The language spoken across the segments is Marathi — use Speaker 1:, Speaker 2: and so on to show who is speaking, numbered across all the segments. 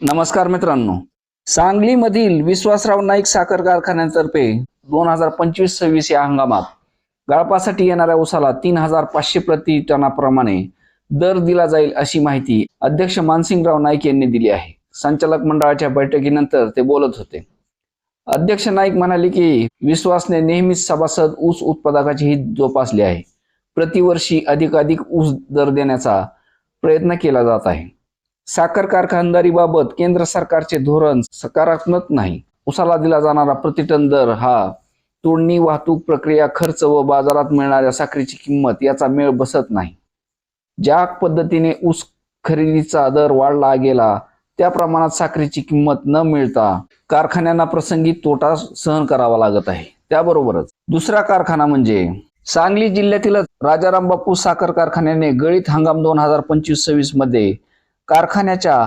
Speaker 1: नमस्कार मित्रांनो. सांगलीमधील विश्वासराव नाईक साखर कारखान्यातर्फे दोन हजार पंचवीस सव्वीस या हंगामात गाळपासाठी येणाऱ्या उसाला तीन हजार पाचशे प्रति टनाप्रमाणे दर दिला जाईल अशी माहिती अध्यक्ष मानसिंगराव नाईक यांनी दिली आहे. संचालक मंडळाच्या बैठकीनंतर ते बोलत होते. अध्यक्ष नाईक म्हणाले की विश्वासने नेहमीच सभासद ऊस उत्पादकाची हित जोपासली आहे. प्रतिवर्षी अधिकाधिक ऊस दर देण्याचा प्रयत्न केला जात आहे. साखर कारखानदारीबाबत केंद्र सरकारचे धोरण सकारात्मक नाही. उसाला दिला जाणारा प्रतिटन दर हा तोडणी वाहतूक प्रक्रिया खर्च व बाजारात मिळणाऱ्या साखरेची किंमत याचा मेळ बसत नाही. ज्या पद्धतीने ऊस खरेदीचा दर वाढला गेला त्या प्रमाणात साखरेची किंमत न मिळता कारखान्यांना प्रसंगी तोटा सहन करावा लागत आहे. त्याबरोबरच दुसरा कारखाना म्हणजे सांगली जिल्ह्यातील राजाराम बापू साखर कारखान्याने गळीत हंगाम दोन हजार पंचवीस सव्वीसमध्ये कारखान्याच्या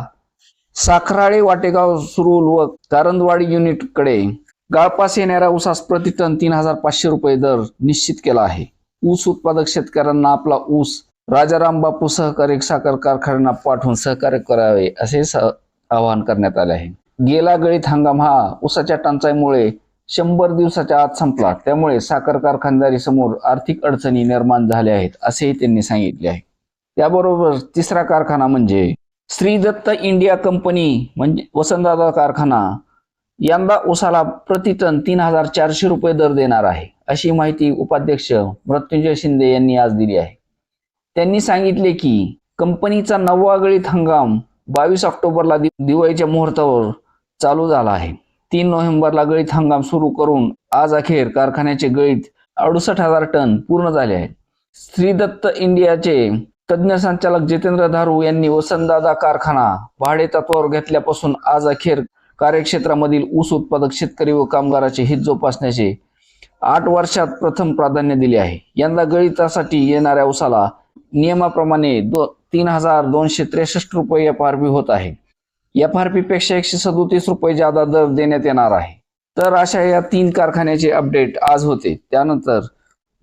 Speaker 1: साखराळे वाटेगाव सुरूल व कारंदवाडी युनिटकडे गाळपास येणाऱ्या ऊसास प्रतिटन तीन हजार पाचशे रुपये दर निश्चित केला आहे. ऊस उत्पादक शेतकऱ्यांना आपला ऊस राजाराम बापू सहकारी साखर कारखान्यांना पाठवून सहकार्य करावे असे आवाहन करण्यात आले आहे. गेला गळीत हंगाम हा ऊसाच्या टंचाईमुळे शंभर दिवसाच्या आत संपला. त्यामुळे साखर कारखानदारी समोर आर्थिक अडचणी निर्माण झाल्या आहेत असेही त्यांनी सांगितले आहे. त्याबरोबर तिसरा कारखाना म्हणजे श्रीदत्त इंडिया कंपनी म्हणजे वसंतदादा कारखाना यंदा उसाला प्रतिटन तीन हजार चारशे रुपये दर देणार आहे अशी माहिती उपाध्यक्ष मृत्युंजय शिंदे यांनी आज दिली आहे. त्यांनी सांगितले की कंपनीचा नववा गळीत हंगाम बावीस ऑक्टोबरला दिवाळीच्या मुहूर्तावर चालू झाला आहे. तीन नोव्हेंबरला गळीत हंगाम सुरू करून आज अखेर कारखान्याचे गळीत अडुसष्ट हजार टन पूर्ण झाले आहे श्रीदत्त इंडियाचे तज्ज्ञ संचालक जितेंद्र धारू यांनी वसंतदादा कारखाना भाडे तत्वावर घेतल्यापासून आज अखेर कार्यक्षेत्रामधील ऊस उत्पादक शेतकरी व कामगाराचे हित जोपासण्याचे आठ वर्षात प्रथम प्राधान्य दिले आहे. यंदा गळितासाठी येणाऱ्या ऊसाला नियमाप्रमाणे दो तीन हजार दोनशे त्रेसष्ट रुपये एफ आर पी होत आहे. एफ आर पी पेक्षा एकशे सदोतीस रुपये जादा दर देण्यात येणार आहे. तर अशा या तीन कारखान्याचे अपडेट आज होते. त्यानंतर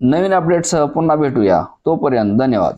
Speaker 1: नवीन अपडेटसह पुन्हा भेटूया. तोपर्यंत धन्यवाद.